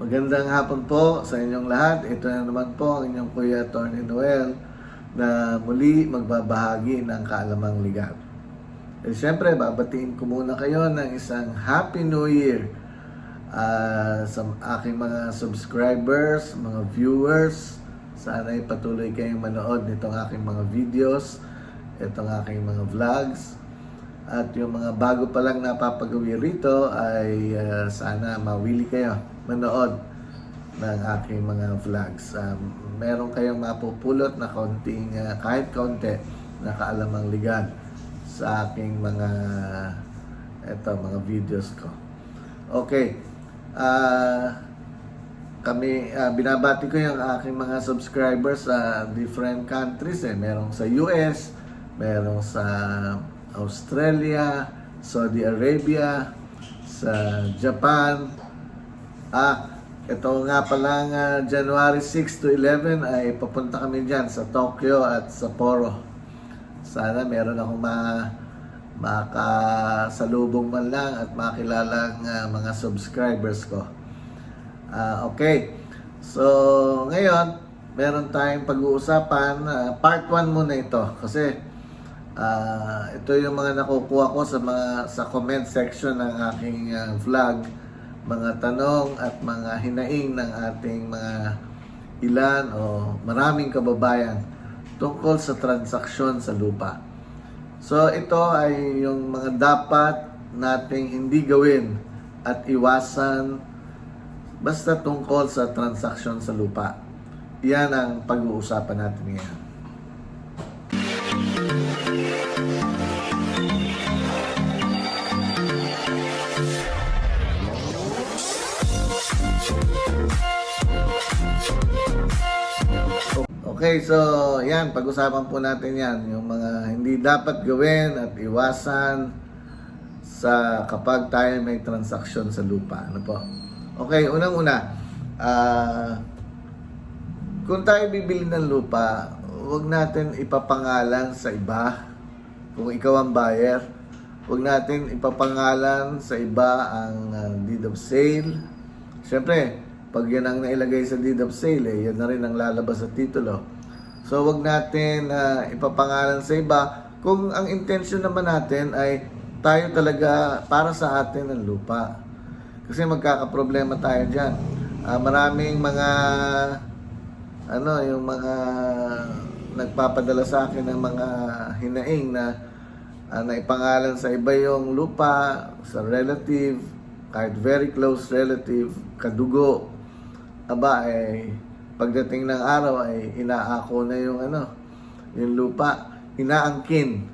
Magandang hapon po sa inyong lahat. Ito na naman po ang inyong Kuya Tony Noel na muli magbabahagi ng kaalamang ligat. Eh, Siyempre, babatiin ko muna kayo ng isang Happy New Year ah, sa aking mga subscribers, mga viewers. Sana patuloy kayong manood nitong aking mga videos, itong aking mga vlogs. At yung mga bago pa lang napapagawi rito ay ah, sana mawili kayo manood ng aking mga vlogs. Um, meron kayong mapupulot na konting, ah, kahit konti, na kaalamang ligad sa aking mga eto, mga videos ko. Okay. Ah kami ah, binabati ko yung aking mga subscribers sa different countries eh. Merong sa US, merong sa Australia, Saudi Arabia, sa Japan. Ah, ito nga pala nga January 6 to 11 ay papunta kami diyan sa Tokyo at Sapporo. Sana meron akong ma makasalubong man lang at makilalang ah, mga subscribers ko. Ah, okay. So, ngayon, meron tayong pag-uusapan. ah, part 1 muna ito. Kasi, ah, ito yung mga nakukuha ko sa mga sa comment section ng aking ah, vlog. Mga tanong at mga hinaing ng ating mga ilan o maraming kababayan tungkol sa transaksyon sa lupa. So, ito ay yung mga dapat nating hindi gawin at iwasan Basta tungkol sa transaksyon sa lupa. Yan ang pag-uusapan natin ngayon. Okay, so yan, pag-usapan po natin yan, yung mga hindi dapat gawin at iwasan sa kapag tayo may transaksyon sa lupa. Ano po? Okay, unang-una, ah, kung tayo bibili ng lupa, huwag natin ipapangalan sa iba. Kung ikaw ang buyer, huwag natin ipapangalan sa iba ang ah, deed of sale. Siyempre, pag yan ang nailagay sa deed of sale, eh, yan na rin ang lalabas sa titulo. So, wag natin ah, ipapangalan sa iba kung ang intention naman natin ay tayo talaga para sa atin ng lupa. Kasi magkakaproblema tayo dyan. Ah, maraming mga ano, yung mga nagpapadala sa akin ng mga hinaing na uh, naipangalan sa iba yung lupa, sa relative, kahit very close relative, kadugo, aba ay pagdating ng araw ay inaako na yung ano, yung lupa, inaangkin.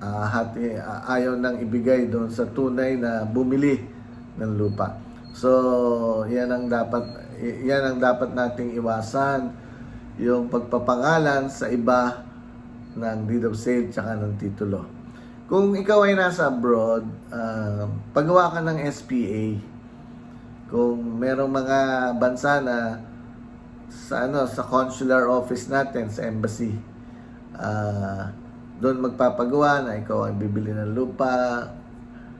Ah, hati, ah, ayaw nang ibigay doon sa tunay na bumili ng lupa. So, yan ang dapat yan ang dapat nating iwasan yung pagpapangalan sa iba ng deed of sale tsaka ng titulo. Kung ikaw ay nasa abroad, ah, pagawa ka ng SPA. Kung merong mga bansa na sa ano sa consular office natin sa embassy ah doon magpapagawa na ikaw ang bibili ng lupa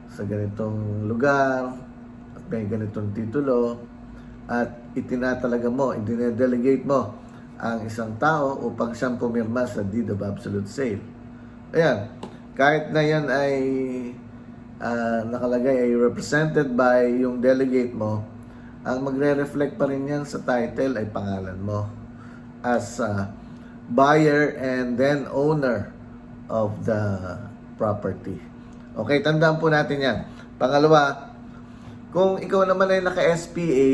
sa ganitong lugar at may ganitong titulo at itinatalaga mo, i-delegate mo ang isang tao upang siyang pumirma sa deed of absolute sale. Ayan, kahit na yan ay ah, nakalagay ay represented by yung delegate mo, ang magre-reflect pa rin yan sa title ay pangalan mo as a buyer and then owner of the property. Okay, tandaan po natin yan. Pangalawa, kung ikaw naman ay naka-SPA,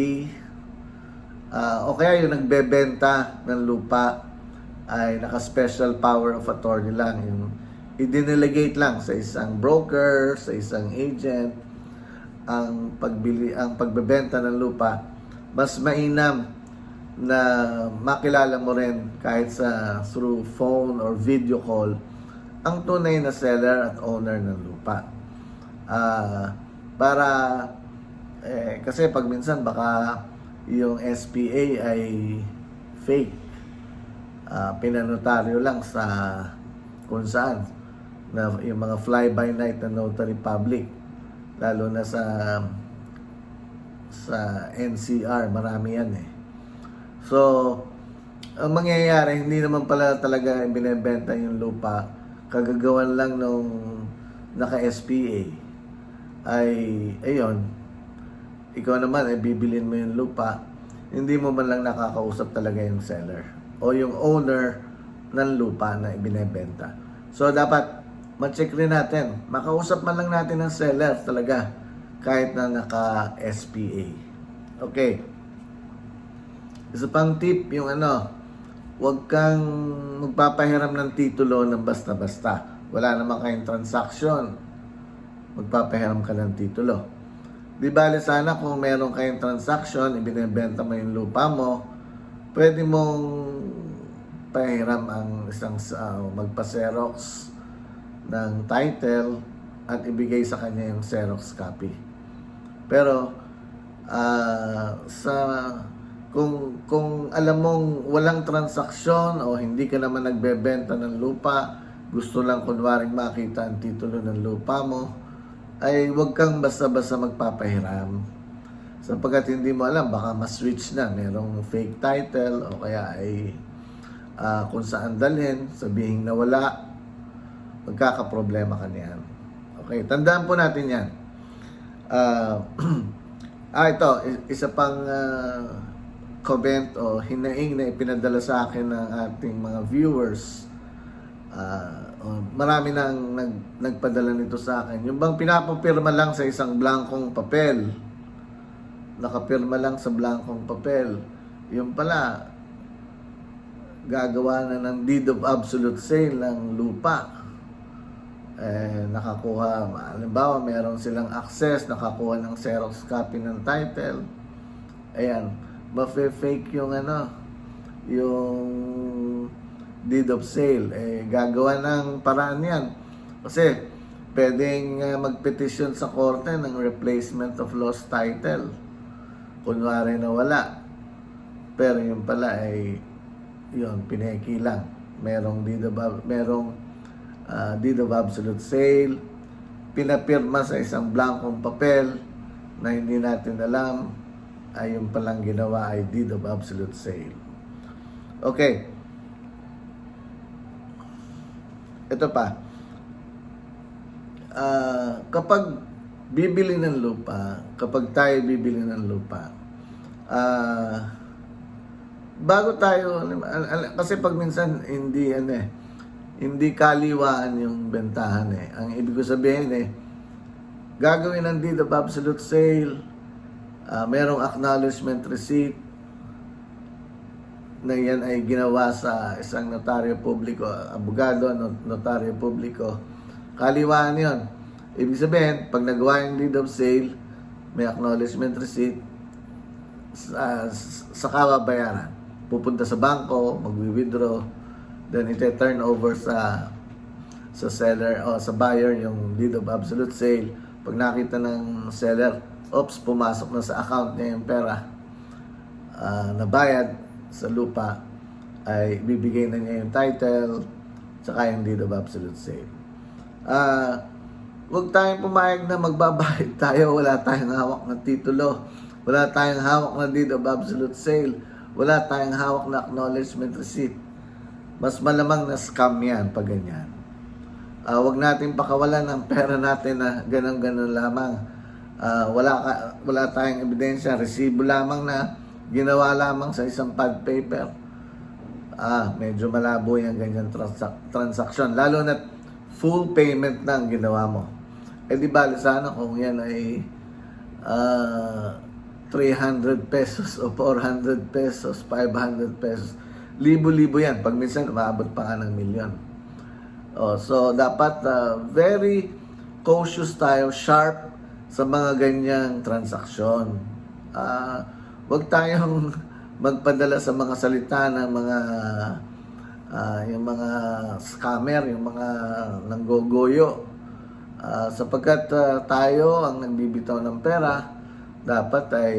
ah, o kaya yung nagbebenta ng lupa, ay naka-special power of attorney lang. Yung i-delegate lang sa isang broker, sa isang agent, ang pagbili ang pagbebenta ng lupa mas mainam na makilala mo rin kahit sa through phone or video call ang tunay na seller at owner ng lupa. Ah, para eh, kasi pag minsan baka yung SPA ay fake. Ah, pinanotaryo lang sa kung saan na yung mga fly by night na notary public lalo na sa sa NCR, marami yan eh. So, ang mangyayari, hindi naman pala talaga binebenta yung lupa. Kagagawan lang nung naka-SPA ay, ayun, ikaw naman ay bibilin mo yung lupa, hindi mo man lang nakakausap talaga yung seller o yung owner ng lupa na ibinebenta. So, dapat ma-check rin natin. Makausap man lang natin ng seller talaga kahit na naka-SPA. Okay. Isa pang tip, yung ano, huwag kang magpapahiram ng titulo ng basta-basta. Wala naman kayong transaction. Magpapahiram ka ng titulo. Di bale sana kung meron kayong transaction, ibinebenta mo yung lupa mo, pwede mong pahiram ang isang uh, magpa-xerox ng title at ibigay sa kanya yung xerox copy. Pero ah, sa kung kung alam mong walang transaksyon o hindi ka naman nagbebenta ng lupa, gusto lang kunwaring makita ang titulo ng lupa mo, ay huwag kang basta-basta magpapahiram. Sapagkat hindi mo alam, baka ma-switch na. Merong fake title o kaya ay ah, kung saan dalhin, sabihin na wala, magkakaproblema ka niyan. Okay, tandaan po natin yan. Ah, ah, ito, isa pang ah, comment o hinaing na ipinadala sa akin ng ating mga viewers. Oh, marami nang nag, nagpadala nito sa akin. Yung bang pinapapirma lang sa isang blankong papel. Nakapirma lang sa blankong papel. Yung pala, gagawa na ng deed of absolute sale ng lupa eh, nakakuha, halimbawa meron silang access, nakakuha ng Xerox copy ng title, ayan, mafe-fake yung ano, yung deed of sale, eh, gagawa ng paraan yan. Kasi, pwedeng uh, magpetisyon sa korte ng replacement of lost title. Kunwari na wala. Pero yung pala ay, yun, pineki lang. Merong deed of, merong uh, deed of absolute sale, pinapirma sa isang blankong papel na hindi natin alam ay yung palang ginawa ay deed of absolute sale. Okay. Ito pa. Ah, kapag bibili ng lupa, kapag tayo bibili ng lupa, ah, bago tayo, kasi pag minsan hindi ano eh, hindi kaliwaan yung bentahan eh. Ang ibig ko sabihin eh, gagawin ng deed of absolute sale, ah, merong acknowledgement receipt, na yan ay ginawa sa isang notaryo publiko, abogado, not- notaryo publiko. Kaliwaan yon. Ibig sabihin, pag nagawa yung deed of sale, may acknowledgement receipt, sa, sa kababayaran. Pupunta sa bangko, magwi-withdraw, then ite-turn over sa sa seller o sa buyer yung deed of absolute sale. Pag nakita ng seller, oops, pumasok na sa account niya yung pera ah, na bayad sa lupa, ay bibigay na niya yung title, tsaka yung deed of absolute sale. Ah, huwag tayong pumayag na magbabayad tayo, wala tayong hawak ng titulo, wala tayong hawak na deed of absolute sale, wala tayong hawak na acknowledgement receipt. Mas malamang na scam yan pag ganyan. Ah, wag natin pakawalan ng pera natin na ganun-ganun lamang. Ah, wala wala tayong ebidensya, resibo lamang na ginawa lamang sa isang pad paper. Ah, medyo malabo yung ganyan transak- transaction. Lalo na full payment na ang ginawa mo. Eh di bali sana kung yan ay ah, 300 pesos o 400 pesos, 500 pesos. Libo-libo yan. Pag minsan, umaabot pa nga ng milyon. Oh, so, dapat ah, very cautious tayo, sharp sa mga ganyang transaksyon. Ah, wag tayong magpadala sa mga salita ng mga ah, yung mga scammer, yung mga nanggogoyo. Ah, sapagkat ah, tayo ang nagbibitaw ng pera, dapat ay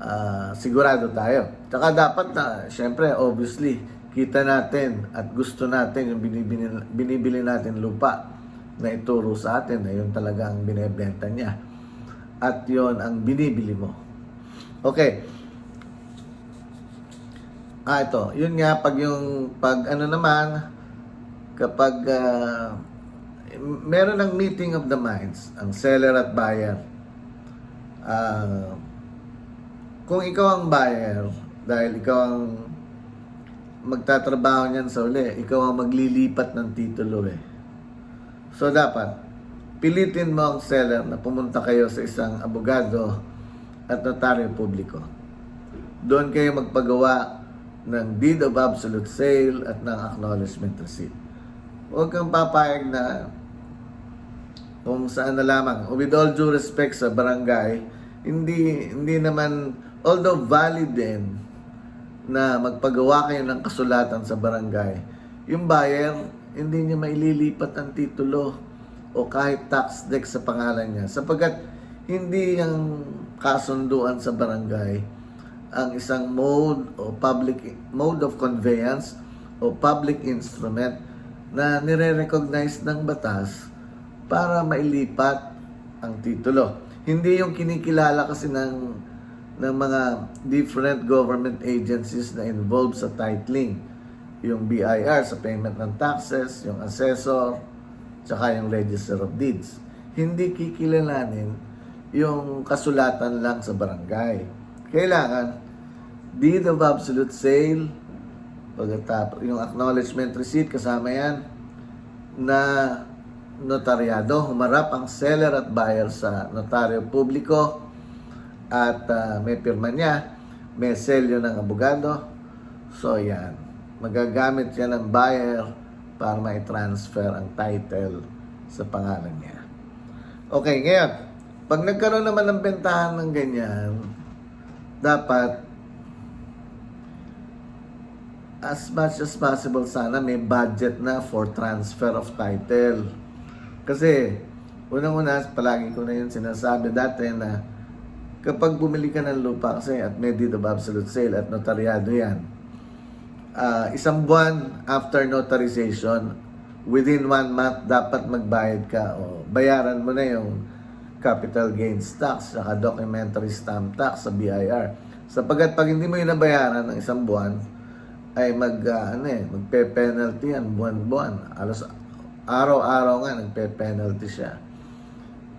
ah, sigurado tayo. Tsaka dapat na, syempre, obviously, kita natin at gusto natin yung binibili, binibili natin lupa na ituro sa atin na yun talaga ang binebenta niya. at yon ang binibili mo. Okay. Ah, ito. Yun nga, pag yung, pag ano naman, kapag ah, meron ng meeting of the minds, ang seller at buyer. Ah, kung ikaw ang buyer, dahil ikaw ang magtatrabaho niyan sa uli, ikaw ang maglilipat ng titulo eh. So dapat, pilitin mo ang seller na pumunta kayo sa isang abogado at notaryo publiko. Doon kayo magpagawa ng deed of absolute sale at ng acknowledgement receipt. Huwag kang papayag na kung saan na lamang. With all due respect sa barangay, hindi hindi naman although valid din na magpagawa kayo ng kasulatan sa barangay, yung buyer hindi niya maililipat ang titulo o kahit tax deck sa pangalan niya sapagkat hindi yung kasunduan sa barangay ang isang mode o public mode of conveyance o public instrument na nire-recognize ng batas para mailipat ang titulo. Hindi yung kinikilala kasi ng ng mga different government agencies na involved sa titling. Yung BIR sa payment ng taxes, yung assessor, tsaka yung register of deeds. Hindi kikilalanin yung kasulatan lang sa barangay. Kailangan deed of absolute sale, pagkatapos yung acknowledgement receipt kasama yan na notaryado, humarap ang seller at buyer sa notaryo publiko at ah, may pirma niya, may selyo ng abogado. So yan, magagamit yan ng buyer para mai-transfer ang title sa pangalan niya. Okay, ngayon, pag nagkaroon naman ng bentahan ng ganyan, dapat as much as possible sana may budget na for transfer of title. Kasi, unang-una, palagi ko na yun sinasabi dati na kapag bumili ka ng lupa kasi at may deed of absolute sale at notaryado yan, ah, isang buwan after notarization, within one month, dapat magbayad ka o bayaran mo na yung capital gains tax saka documentary stamp tax sa BIR. Sapagkat pag hindi mo yun nabayaran ng isang buwan, ay mag, ah, ano eh, magpe-penalty yan buwan-buwan. Alos araw-araw nga nagpe-penalty siya.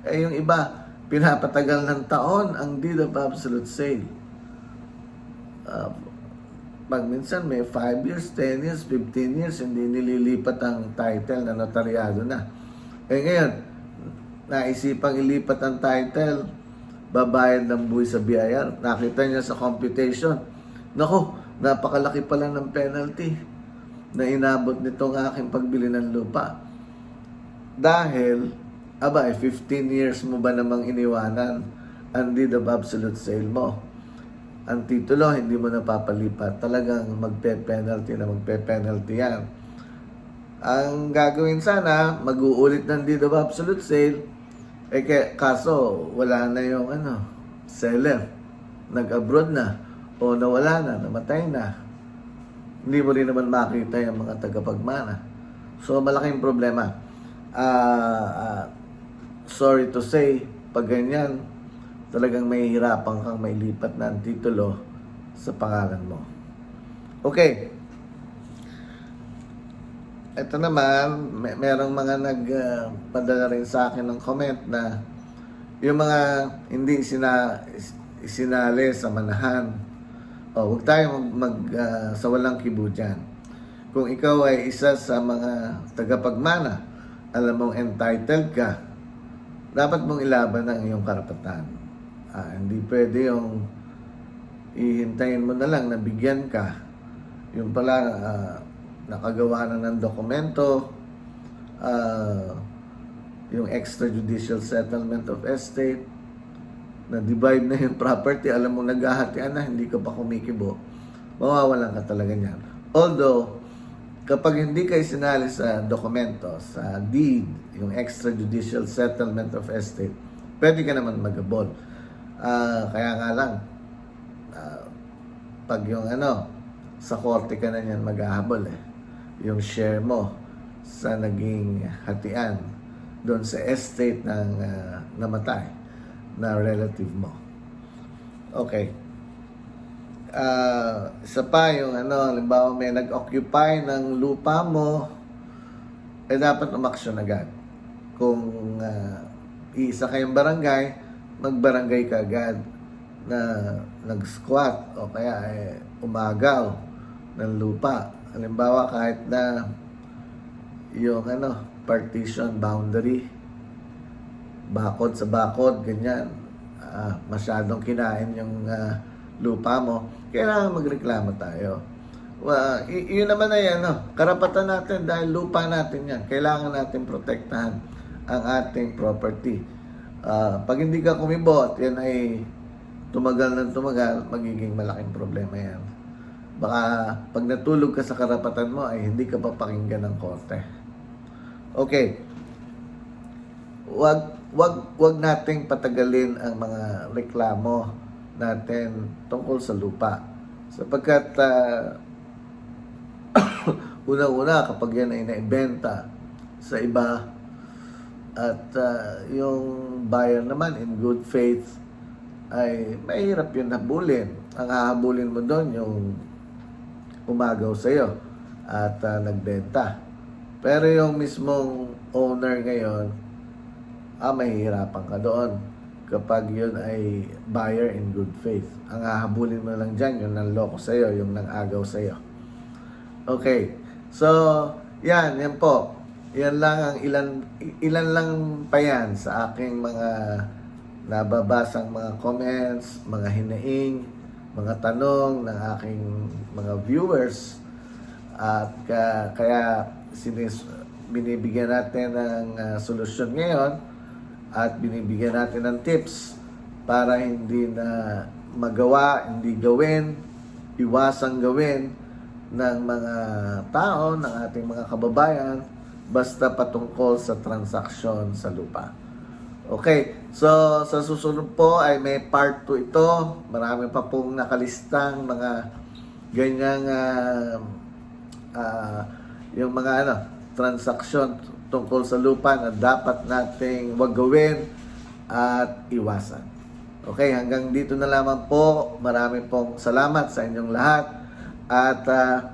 Eh yung iba, pinapatagal ng taon ang deed of absolute sale. Ah, pag minsan may 5 years, 10 years, 15 years, hindi nililipat ang title na notaryado na. Eh ngayon, naisipang ilipat ang title, babayad ng buhay sa BIR. Nakita niya sa computation, Nako, napakalaki pala ng penalty na inabot nitong aking pagbili ng lupa. Dahil, aba, eh, 15 years mo ba namang iniwanan ang deed of absolute sale mo? Ang titulo, hindi mo napapalipat. Talagang magpe-penalty na magpe-penalty yan. Ang gagawin sana, mag-uulit ng deed of absolute sale, eh kaso, wala na yung ano, seller. Nag-abroad na. O nawala na, namatay na. Hindi mo rin naman makita yung mga tagapagmana. So, malaking problema. Ah, ah, sorry to say, pag ganyan, talagang may hirapan kang may lipat ang titulo sa pangalan mo. Okay. Ito naman, may, merong mga nagpadala rin sa akin ng comment na yung mga hindi sina, isinali sa manahan. O, huwag tayo mag, mag ah, sa walang kibo dyan. Kung ikaw ay isa sa mga tagapagmana, alam mong entitled ka, dapat mong ilaban ang iyong karapatan. Ah, hindi pwede yung ihintayin mo na lang na bigyan ka. Yung pala, ah, nakagawa na ng dokumento, ah, yung extrajudicial settlement of estate, na-divide na yung property, alam mo naghahatian na, hindi ka pa kumikibo, mawawalan ka talaga niyan. Although, kapag hindi ka isinali sa dokumento, sa deed, yung extrajudicial settlement of estate, pwede ka naman mag-abol. Ah, kaya nga lang, ah, pag yung ano, sa korte ka na niyan maghahabol eh. Yung share mo sa naging hatian doon sa estate ng ah, namatay. na relative mo. Okay. Ah, isa yung ano, halimbawa may nag-occupy ng lupa mo, eh dapat umaksyon agad. Kung ah, iisa kayong barangay, magbarangay ka agad na nag-squat o kaya eh, umagaw ng lupa. Halimbawa kahit na yung ano, partition boundary, bakod sa bakod, ganyan, ah, masyadong kinain yung ah, lupa mo, kailangan magreklamo tayo. Y- yun naman ay ano, karapatan natin dahil lupa natin yan. Kailangan natin protektahan ang ating property. Ah, pag hindi ka kumibot, yan ay tumagal ng tumagal, magiging malaking problema yan. Baka pag natulog ka sa karapatan mo ay hindi ka papakinggan ng korte. Okay. Wag wag wag nating patagalin ang mga reklamo natin tungkol sa lupa. Sapagkat ah, una-una kapag yan ay naibenta sa iba at ah, yung buyer naman in good faith ay mahirap yun habulin. Ang hahabulin mo doon yung umagaw sa iyo at ah, nagbenta. Pero yung mismong owner ngayon, ah, mahihirapan ka doon kapag yun ay buyer in good faith. Ang hahabulin mo lang dyan, yung nanloko sa iyo, yung nang-agaw sa iyo. Okay. So, yan, yan po. Yan lang ang ilan ilan lang pa yan sa aking mga nababasang mga comments, mga hinaing, mga tanong ng aking mga viewers. At ka- kaya sinis, binibigyan natin ng ah, solusyon ngayon at binibigyan natin ng tips para hindi na magawa, hindi gawin, iwasang gawin ng mga tao, ng ating mga kababayan, basta patungkol sa transaksyon sa lupa. Okay, so sa susunod po ay may part 2 ito. Marami pa pong nakalistang mga ganyang ah, ah, yung mga ano, transaksyon tungkol sa lupa na dapat nating wag gawin at iwasan. Okay, hanggang dito na lamang po. Marami pong salamat sa inyong lahat. At ah,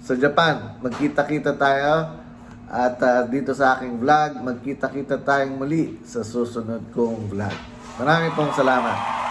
sa Japan, magkita-kita tayo. At ah, dito sa aking vlog, magkita-kita tayong muli sa susunod kong vlog. Marami pong salamat.